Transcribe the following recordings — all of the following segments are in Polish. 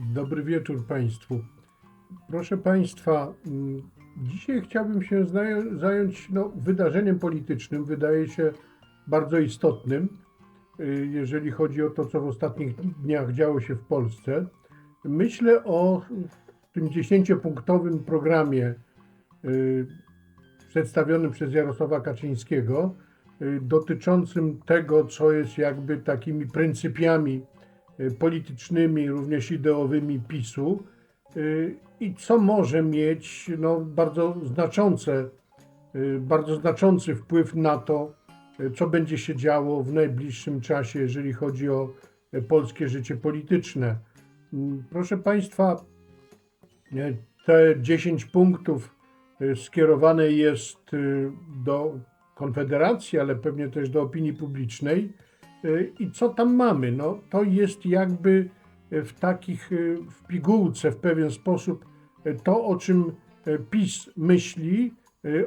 Dobry wieczór Państwu. Proszę Państwa, mm, dzisiaj chciałbym się zająć no, wydarzeniem politycznym, wydaje się bardzo istotnym, y, jeżeli chodzi o to, co w ostatnich dniach działo się w Polsce. Myślę o tym dziesięciopunktowym programie y, przedstawionym przez Jarosława Kaczyńskiego, y, dotyczącym tego, co jest jakby takimi pryncypiami politycznymi, również ideowymi PiSu y, i co może mieć no, bardzo znaczące, y, bardzo znaczący wpływ na to, y, co będzie się działo w najbliższym czasie, jeżeli chodzi o y, polskie życie polityczne. Mm, Proszę Państwa, te 10 punktów y, skierowane jest y, do Konfederacji, ale pewnie też do opinii publicznej. Y, I co tam mamy? No, to jest jakby y, w takich, y, w pigułce w pewien sposób to, o czym PiS myśli,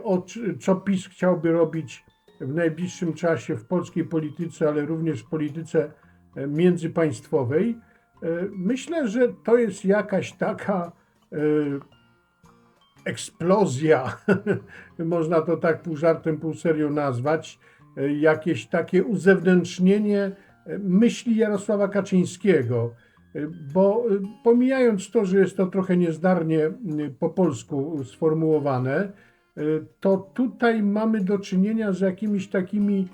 o, co PiS chciałby robić w najbliższym czasie w polskiej polityce, ale również w polityce międzypaństwowej. Myślę, że to jest jakaś taka eksplozja, można to tak pół żartem, pół serio nazwać, e, jakieś takie uzewnętrznienie e, myśli Jarosława Kaczyńskiego. E, Bo e, pomijając to, że jest to trochę niezdarnie po polsku sformułowane, to tutaj mamy do czynienia z jakimiś takimi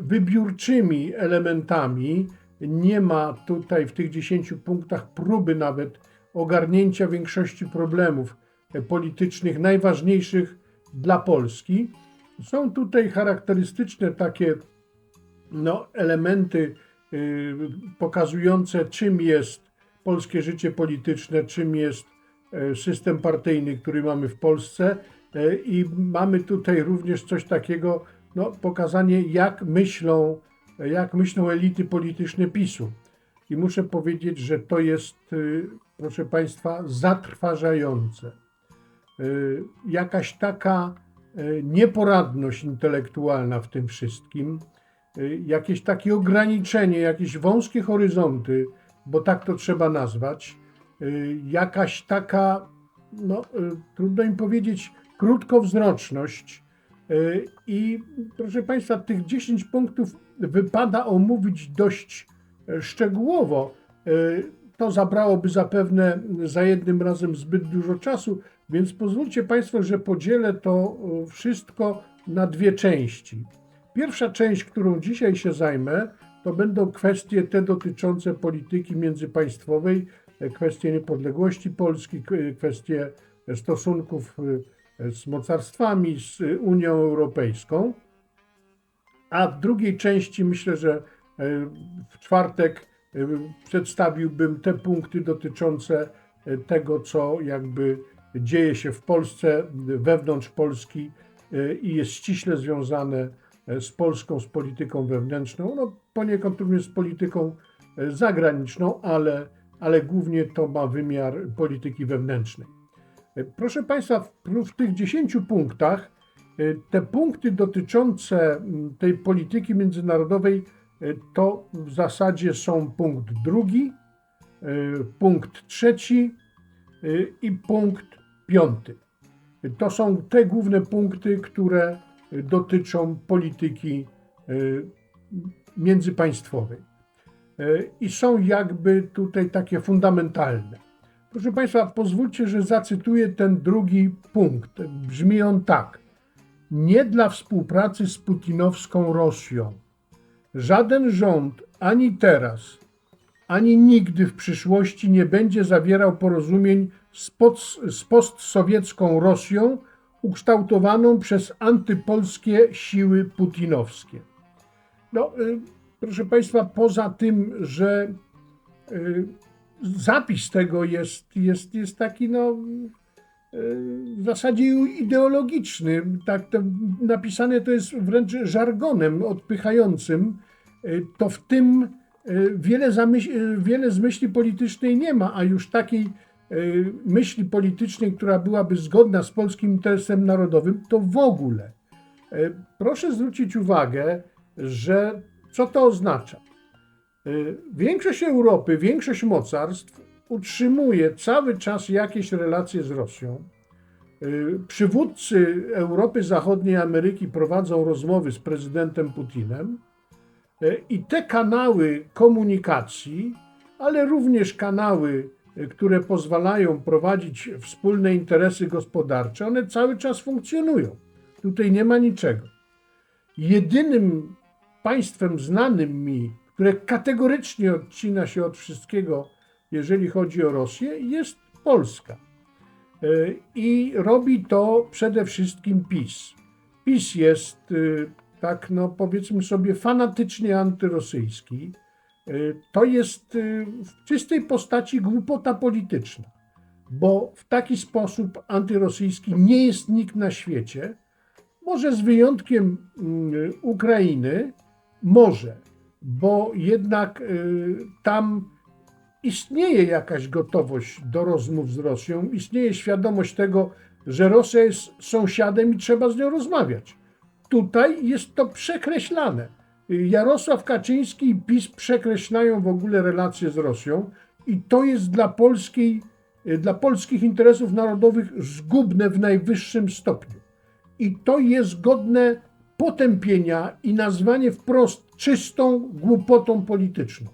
wybiórczymi elementami. Nie ma tutaj w tych 10 punktach próby nawet ogarnięcia większości problemów politycznych najważniejszych dla Polski. Są tutaj charakterystyczne takie no, elementy y, pokazujące, czym jest polskie życie polityczne, czym jest e, system partyjny, który mamy w Polsce. E, I mamy tutaj również coś takiego, no, pokazanie, jak myślą, jak myślą elity polityczne PiSu. I muszę powiedzieć, że to jest, y, proszę Państwa, zatrważające. Y, Jakaś taka nieporadność intelektualna w tym wszystkim, y, jakieś takie ograniczenie, jakieś wąskie horyzonty, bo tak to trzeba nazwać, y, jakaś taka, no trudno im powiedzieć, krótkowzroczność. I proszę Państwa, tych 10 punktów wypada omówić dość e, szczegółowo. To zabrałoby zapewne za jednym razem zbyt dużo czasu, więc pozwólcie Państwo, że podzielę to e, wszystko na dwie części. Pierwsza część, którą dzisiaj się zajmę, to będą kwestie te dotyczące polityki międzypaństwowej, e, kwestie niepodległości Polski, k- kwestie stosunków e, z mocarstwami, z e, Unią Europejską. A w drugiej części myślę, że e, w czwartek e, przedstawiłbym te punkty dotyczące e, tego, co jakby dzieje się w Polsce, wewnątrz Polski e, i jest ściśle związane e, z Polską, z polityką wewnętrzną, no poniekąd również z polityką e, zagraniczną, ale, ale głównie to ma wymiar polityki wewnętrznej. Proszę Państwa, w, w tych 10 punktach te punkty dotyczące tej polityki międzynarodowej to w zasadzie są punkt drugi, punkt trzeci i punkt piąty. To są te główne punkty, które dotyczą polityki e, międzypaństwowej. E, I są jakby tutaj takie fundamentalne. Proszę Państwa, pozwólcie, że zacytuję ten drugi punkt. Brzmi on tak. Nie dla współpracy z putinowską Rosją. Żaden rząd ani teraz, ani nigdy w przyszłości nie będzie zawierał porozumień z, pod, z postsowiecką Rosją ukształtowaną przez antypolskie siły putinowskie. No, y, proszę Państwa, poza tym, że y, zapis tego jest, jest, jest taki, no, y, w zasadzie ideologiczny. Tak to napisane to jest wręcz żargonem odpychającym. Y, To w tym wiele, zamyśl, y, wiele z myśli politycznej nie ma, a już takiej y, myśli politycznej, która byłaby zgodna z polskim interesem narodowym, to w ogóle. Proszę zwrócić uwagę, że co to oznacza? Większość Europy, większość mocarstw utrzymuje cały czas jakieś relacje z Rosją. Przywódcy Europy Zachodniej Ameryki prowadzą rozmowy z prezydentem Putinem i te kanały komunikacji, ale również kanały, y, które pozwalają prowadzić wspólne interesy gospodarcze, one cały czas funkcjonują. Tutaj nie ma niczego. Jedynym państwem znanym mi, które kategorycznie odcina się od wszystkiego, jeżeli chodzi o Rosję, jest Polska. E, I robi to przede wszystkim PiS. PiS jest, e, tak no powiedzmy sobie, fanatycznie antyrosyjski. E, To jest e, w czystej postaci głupota polityczna, bo w taki sposób antyrosyjski nie jest nikt na świecie. Może z wyjątkiem mm, Ukrainy, może, bo jednak y, tam istnieje jakaś gotowość do rozmów z Rosją, istnieje świadomość tego, że Rosja jest sąsiadem i trzeba z nią rozmawiać. Tutaj jest to przekreślane. Jarosław Kaczyński i PiS przekreślają w ogóle relacje z Rosją i to jest dla, polskiej, dla polskich interesów narodowych zgubne w najwyższym stopniu. I to jest godne potępienia i nazwanie wprost czystą głupotą polityczną.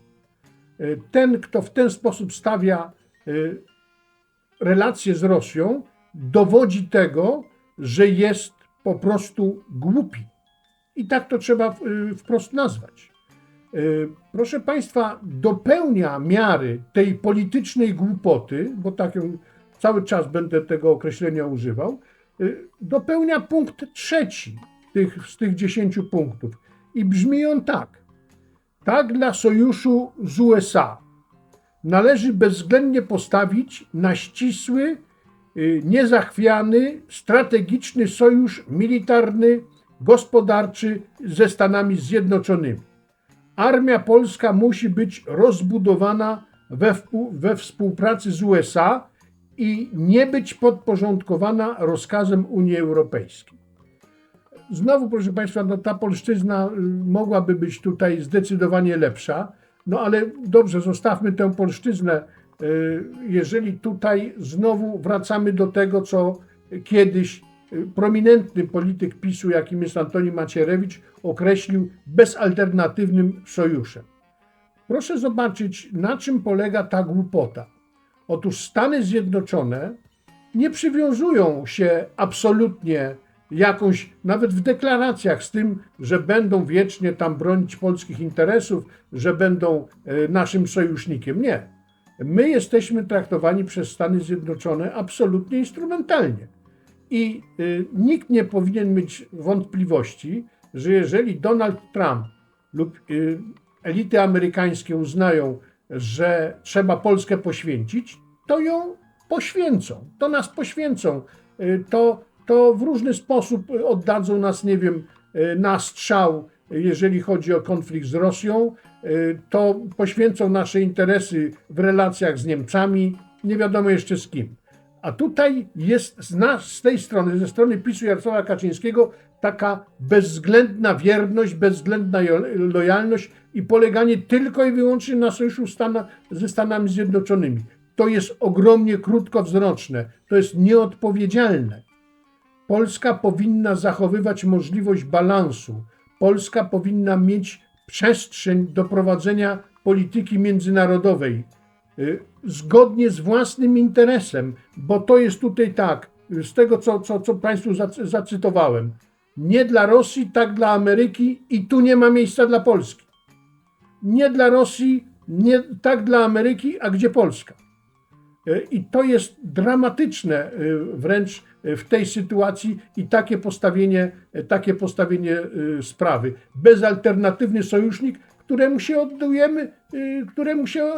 Ten, kto w ten sposób stawia y, relacje z Rosją, dowodzi tego, że jest po prostu głupi. I tak to trzeba y, wprost nazwać. Y, Proszę Państwa, dopełnia miary tej politycznej głupoty, bo tak cały czas będę tego określenia używał, y, dopełnia punkt trzeci tych, z tych dziesięciu punktów. I brzmi on tak. Tak dla sojuszu z USA należy bezwzględnie postawić na ścisły, niezachwiany, strategiczny sojusz militarny, gospodarczy ze Stanami Zjednoczonymi. Armia polska musi być rozbudowana we, we współpracy z USA i nie być podporządkowana rozkazem Unii Europejskiej. Znowu, proszę Państwa, no ta polszczyzna y, mogłaby być tutaj zdecydowanie lepsza, no ale dobrze, zostawmy tę polszczyznę. Y, Jeżeli tutaj znowu wracamy do tego, co kiedyś y, prominentny polityk PiSu, jakim jest Antoni Macierewicz, określił bezalternatywnym sojuszem. Proszę zobaczyć, na czym polega ta głupota. Otóż Stany Zjednoczone nie przywiązują się absolutnie jakąś, nawet w deklaracjach, z tym, że będą wiecznie tam bronić polskich interesów, że będą e, naszym sojusznikiem. Nie. My jesteśmy traktowani przez Stany Zjednoczone absolutnie instrumentalnie. I y, nikt nie powinien mieć wątpliwości, że jeżeli Donald Trump lub y, elity amerykańskie uznają, że trzeba Polskę poświęcić, to ją poświęcą. To nas poświęcą. Y, to, to w różny sposób oddadzą nas, nie wiem, y, na strzał, jeżeli chodzi o konflikt z Rosją. Y, To poświęcą nasze interesy w relacjach z Niemcami, nie wiadomo jeszcze z kim. A tutaj jest z, nas, z tej strony, ze strony PiSu Jarosława Kaczyńskiego, taka bezwzględna wierność, bezwzględna lojalność i poleganie tylko i wyłącznie na sojuszu Stana, ze Stanami Zjednoczonymi. To jest ogromnie krótkowzroczne, to jest nieodpowiedzialne. Polska powinna zachowywać możliwość balansu. Polska powinna mieć przestrzeń do prowadzenia polityki międzynarodowej y, zgodnie z własnym interesem, bo to jest tutaj tak, z tego co, co, co Państwu zacy- zacytowałem. Nie dla Rosji, tak dla Ameryki i tu nie ma miejsca dla Polski. Nie dla Rosji, nie tak dla Ameryki, a gdzie Polska? Y, I to jest dramatyczne y, wręcz w tej sytuacji i takie postawienie, y, takie postawienie y, sprawy. Bezalternatywny sojusznik, któremu się oddajemy, y, któremu się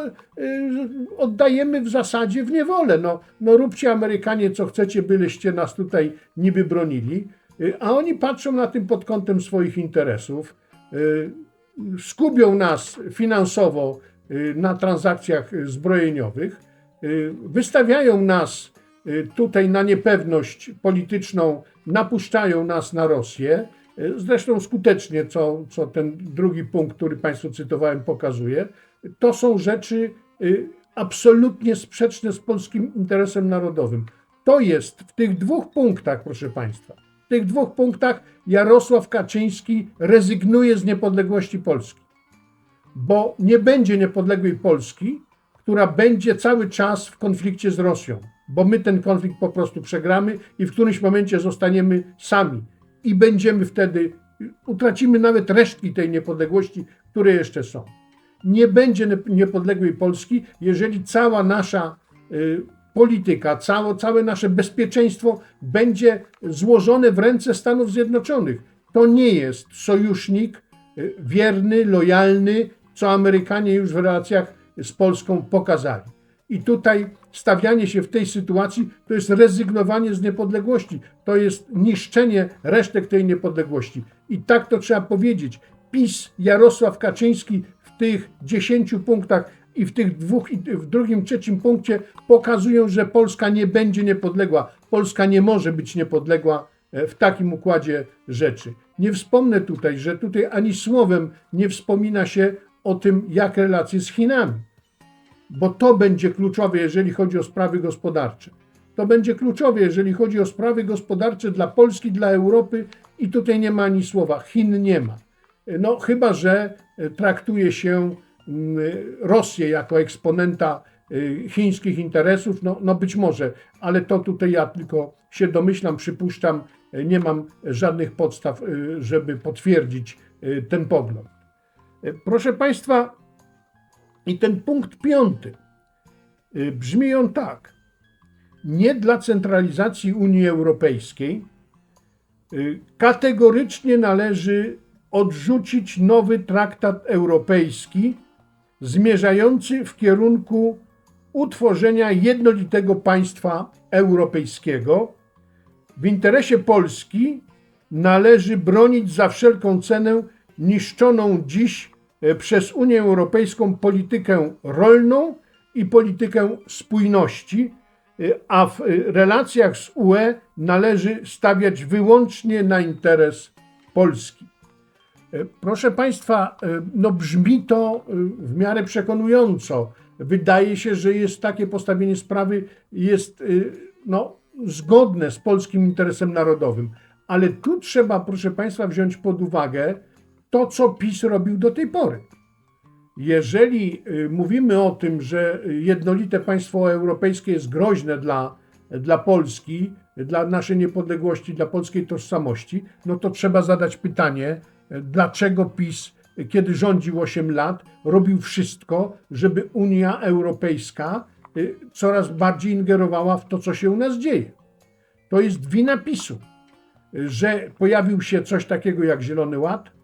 oddajemy w zasadzie w niewolę. No, no róbcie Amerykanie co chcecie, byleście nas tutaj niby bronili, a oni patrzą na tym pod kątem swoich interesów. skubią nas finansowo na transakcjach zbrojeniowych, wystawiają nas tutaj na niepewność polityczną, napuszczają nas na Rosję, y, zresztą skutecznie, co, co ten drugi punkt, który Państwu cytowałem, pokazuje. To są rzeczy y, absolutnie sprzeczne z polskim interesem narodowym. To jest w tych dwóch punktach, proszę Państwa, w tych dwóch punktach Jarosław Kaczyński rezygnuje z niepodległości Polski. Bo nie będzie niepodległej Polski, która będzie cały czas w konflikcie z Rosją, bo my ten konflikt po prostu przegramy i w którymś momencie zostaniemy sami i będziemy wtedy, utracimy nawet resztki tej niepodległości, które jeszcze są. Nie będzie niepodległej Polski, jeżeli cała nasza y, polityka, całe, całe nasze bezpieczeństwo będzie złożone w ręce Stanów Zjednoczonych. To nie jest sojusznik y, wierny, lojalny, co Amerykanie już w relacjach z Polską pokazali. I tutaj stawianie się w tej sytuacji to jest rezygnowanie z niepodległości, to jest niszczenie resztek tej niepodległości. I tak to trzeba powiedzieć. PiS, Jarosław Kaczyński w tych 10 punktach i w tych dwóch, w drugim, trzecim punkcie pokazują, że Polska nie będzie niepodległa. Polska nie może być niepodległa e, w takim układzie rzeczy. Nie wspomnę tutaj, że tutaj ani słowem nie wspomina się o tym, jak relacje z Chinami bo to będzie kluczowe, jeżeli chodzi o sprawy gospodarcze. To będzie kluczowe, jeżeli chodzi o sprawy gospodarcze dla Polski, dla Europy i tutaj nie ma ani słowa. Chin nie ma. No chyba, że e, traktuje się Rosję jako eksponenta y, chińskich interesów, no, no być może, ale to tutaj ja tylko się domyślam, przypuszczam, e, nie mam żadnych podstaw, żeby potwierdzić ten pogląd. E, Proszę Państwa, i ten punkt piąty y, brzmi on tak. Nie dla centralizacji Unii Europejskiej y, kategorycznie należy odrzucić nowy traktat europejski zmierzający w kierunku utworzenia jednolitego państwa europejskiego. W interesie Polski należy bronić za wszelką cenę niszczoną dziś e, przez Unię Europejską politykę rolną i politykę spójności, e, a w e, relacjach z UE należy stawiać wyłącznie na interes Polski. E, Proszę Państwa, e, no brzmi to e, w miarę przekonująco. Wydaje się, że jest takie postawienie sprawy jest e, no, zgodne z polskim interesem narodowym. Ale tu trzeba, proszę Państwa, wziąć pod uwagę to, co PiS robił do tej pory. Jeżeli y, mówimy o tym, że jednolite państwo europejskie jest groźne dla, dla Polski, dla naszej niepodległości, dla polskiej tożsamości, no to trzeba zadać pytanie, dlaczego PiS, kiedy rządził 8 lat, robił wszystko, żeby Unia Europejska y, coraz bardziej ingerowała w to, co się u nas dzieje. To jest wina PiSu, że pojawił się coś takiego jak Zielony Ład,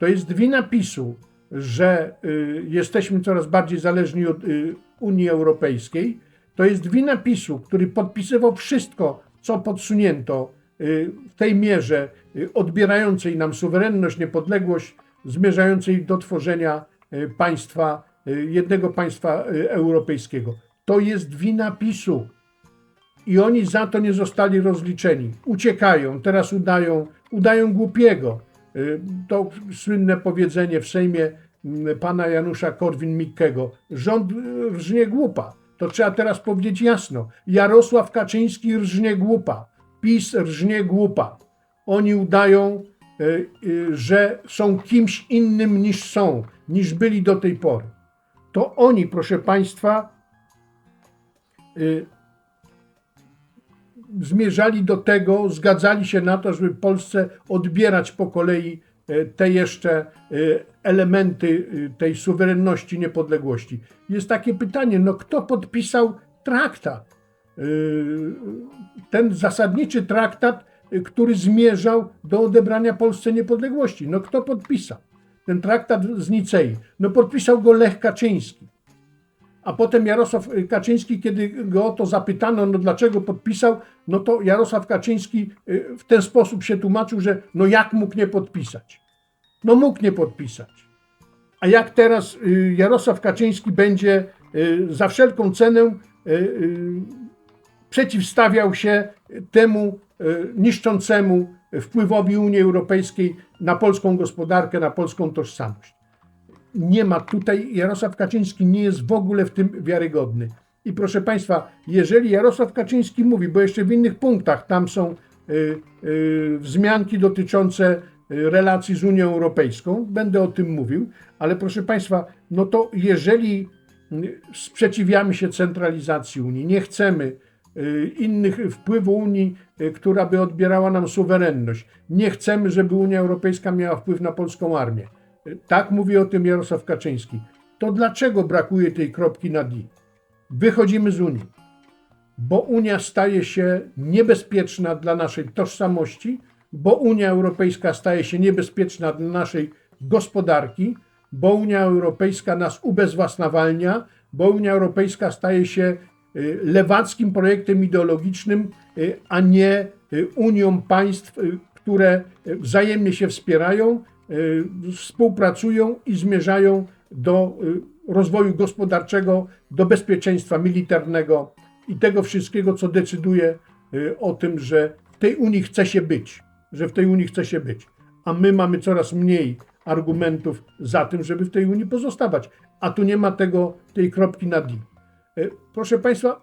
to jest wina PiSu, że y, jesteśmy coraz bardziej zależni od y, Unii Europejskiej. To jest wina PiSu, który podpisywał wszystko, co podsunięto y, w tej mierze y, odbierającej nam suwerenność, niepodległość, zmierzającej do tworzenia y, państwa, y, jednego państwa y, europejskiego. To jest wina PiSu. I oni za to nie zostali rozliczeni. Uciekają, teraz udają, udają głupiego. Y, To słynne powiedzenie w Sejmie mm, pana Janusza Korwin-Mikkego. Rząd y, rżnie głupa. To trzeba teraz powiedzieć jasno. Jarosław Kaczyński rżnie głupa. PiS rżnie głupa. Oni udają, y, że są kimś innym niż są, niż byli do tej pory. To oni, proszę państwa, zmierzali do tego, zgadzali się na to, żeby Polsce odbierać po kolei e, te jeszcze e, elementy e, tej suwerenności, niepodległości. Jest takie pytanie, no kto podpisał traktat? Ten zasadniczy traktat, który zmierzał do odebrania Polsce niepodległości. No kto podpisał? Ten traktat z Nicei. No podpisał go Lech Kaczyński. A potem Jarosław Kaczyński, kiedy go o to zapytano, no dlaczego podpisał, no to Jarosław Kaczyński y, w ten sposób się tłumaczył, że no jak mógł nie podpisać? No mógł nie podpisać. A jak teraz y, Jarosław Kaczyński będzie y, za wszelką cenę y, y, przeciwstawiał się temu y, niszczącemu wpływowi Unii Europejskiej na polską gospodarkę, na polską tożsamość. Nie ma tutaj, Jarosław Kaczyński nie jest w ogóle w tym wiarygodny. I proszę Państwa, jeżeli Jarosław Kaczyński mówi, bo jeszcze w innych punktach tam są y, y, wzmianki dotyczące y, relacji z Unią Europejską, będę o tym mówił, ale proszę Państwa, no to jeżeli y, sprzeciwiamy się centralizacji Unii, nie chcemy y, innych wpływu Unii, która by odbierała nam suwerenność, nie chcemy, żeby Unia Europejska miała wpływ na polską armię. Tak mówi o tym Jarosław Kaczyński. To dlaczego brakuje tej kropki na D? Wychodzimy z Unii, bo Unia staje się niebezpieczna dla naszej tożsamości, bo Unia Europejska staje się niebezpieczna dla naszej gospodarki, bo Unia Europejska nas ubezwłasnawalnia, bo Unia Europejska staje się y, lewackim projektem ideologicznym, y, a nie y, Unią państw, które wzajemnie się wspierają, współpracują i zmierzają do y, rozwoju gospodarczego, do bezpieczeństwa militarnego i tego wszystkiego, co decyduje y, o tym, że w tej Unii chce się być, że w tej Unii chce się być. A my mamy coraz mniej argumentów za tym, żeby w tej Unii pozostawać. A tu nie ma tego, tej kropki na D. Y, Proszę Państwa,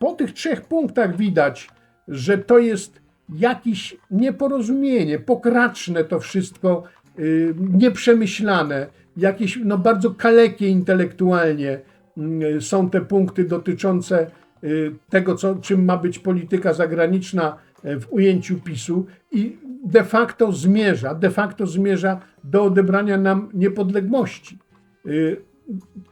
po tych trzech punktach widać, że to jest jakieś nieporozumienie, pokraczne to wszystko, yy, nieprzemyślane, jakieś no, bardzo kalekie intelektualnie yy, są te punkty dotyczące yy, tego, co, czym ma być polityka zagraniczna yy, w ujęciu PiSu i de facto zmierza, de facto zmierza do odebrania nam niepodległości. Yy,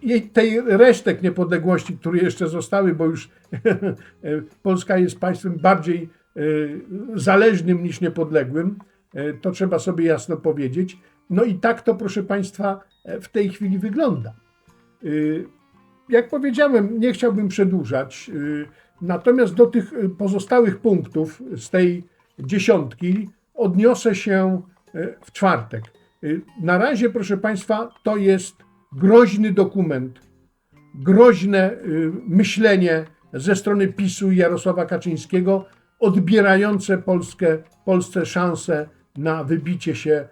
i tej resztek niepodległości, które jeszcze zostały, bo już Polska jest państwem bardziej e, zależnym niż niepodległym, e, to trzeba sobie jasno powiedzieć. No i tak to, proszę Państwa, e, w tej chwili wygląda. E, Jak powiedziałem, nie chciałbym przedłużać, natomiast do tych pozostałych punktów z tej dziesiątki odniosę się w czwartek. Na razie, proszę Państwa, to jest groźny dokument, groźne y, myślenie ze strony PiSu i Jarosława Kaczyńskiego, odbierające Polskę, Polsce szansę na wybicie się,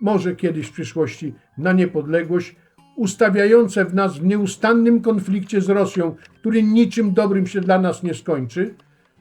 może kiedyś w przyszłości, na niepodległość, ustawiające w nas w nieustannym konflikcie z Rosją, który niczym dobrym się dla nas nie skończy.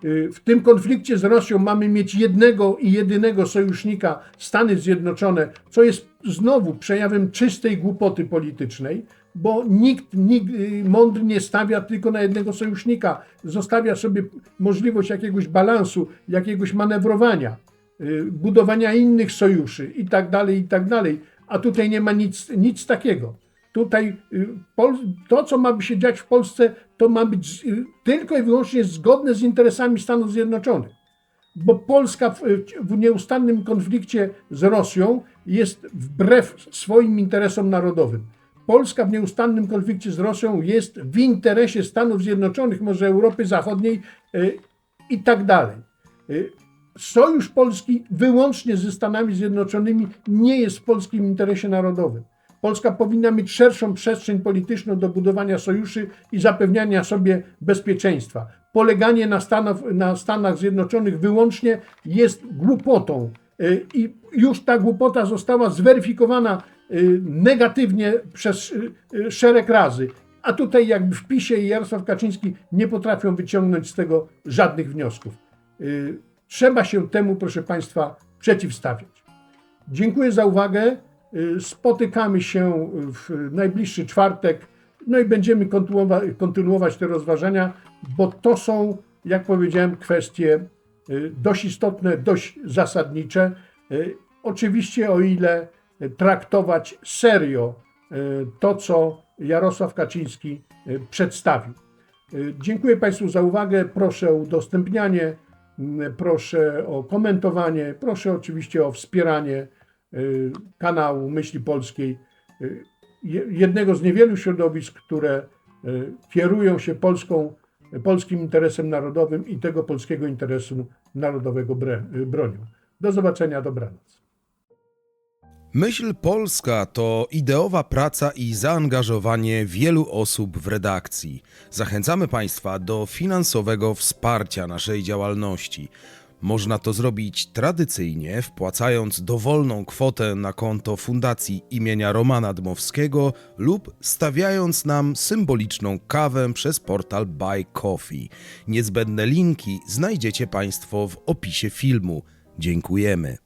Y, W tym konflikcie z Rosją mamy mieć jednego i jedynego sojusznika Stany Zjednoczone, co jest znowu przejawem czystej głupoty politycznej, bo nikt, nikt y, mądry nie stawia tylko na jednego sojusznika, zostawia sobie możliwość jakiegoś balansu, jakiegoś manewrowania, y, budowania innych sojuszy i tak dalej, i tak dalej. A tutaj nie ma nic, nic takiego. Tutaj y, to, co ma się dziać w Polsce, to ma być tylko i wyłącznie zgodne z interesami Stanów Zjednoczonych. Bo Polska w, w nieustannym konflikcie z Rosją jest wbrew swoim interesom narodowym. Polska w nieustannym konflikcie z Rosją jest w interesie Stanów Zjednoczonych, może Europy Zachodniej y, i tak dalej. Y, Sojusz Polski wyłącznie ze Stanami Zjednoczonymi nie jest w polskim interesie narodowym. Polska powinna mieć szerszą przestrzeń polityczną do budowania sojuszy i zapewniania sobie bezpieczeństwa. Poleganie na, na Stanach Zjednoczonych wyłącznie jest głupotą Y, i już ta głupota została zweryfikowana negatywnie przez y, y, szereg razy. A tutaj jakby w PiSie i Jarosław Kaczyński nie potrafią wyciągnąć z tego żadnych wniosków. Y, Trzeba się temu, proszę Państwa, przeciwstawiać. Dziękuję za uwagę. Y, Spotykamy się w najbliższy czwartek. No i będziemy kontynuowa- kontynuować te rozważania, bo to są, jak powiedziałem, kwestie y, dość istotne, dość zasadnicze. Y, Oczywiście, o ile traktować serio y, to, co Jarosław Kaczyński y, przedstawił. Y, Dziękuję Państwu za uwagę. Proszę o udostępnianie, proszę o komentowanie, proszę oczywiście o wspieranie kanału Myśli Polskiej, je- jednego z niewielu środowisk, które kierują się polską, polskim interesem narodowym i tego polskiego interesu narodowego bronią. Do zobaczenia, dobranoc. Myśl Polska to ideowa praca i zaangażowanie wielu osób w redakcji. Zachęcamy Państwa do finansowego wsparcia naszej działalności. Można to zrobić tradycyjnie, wpłacając dowolną kwotę na konto Fundacji imienia Romana Dmowskiego lub stawiając nam symboliczną kawę przez portal Buy Coffee. Niezbędne linki znajdziecie Państwo w opisie filmu. Dziękujemy.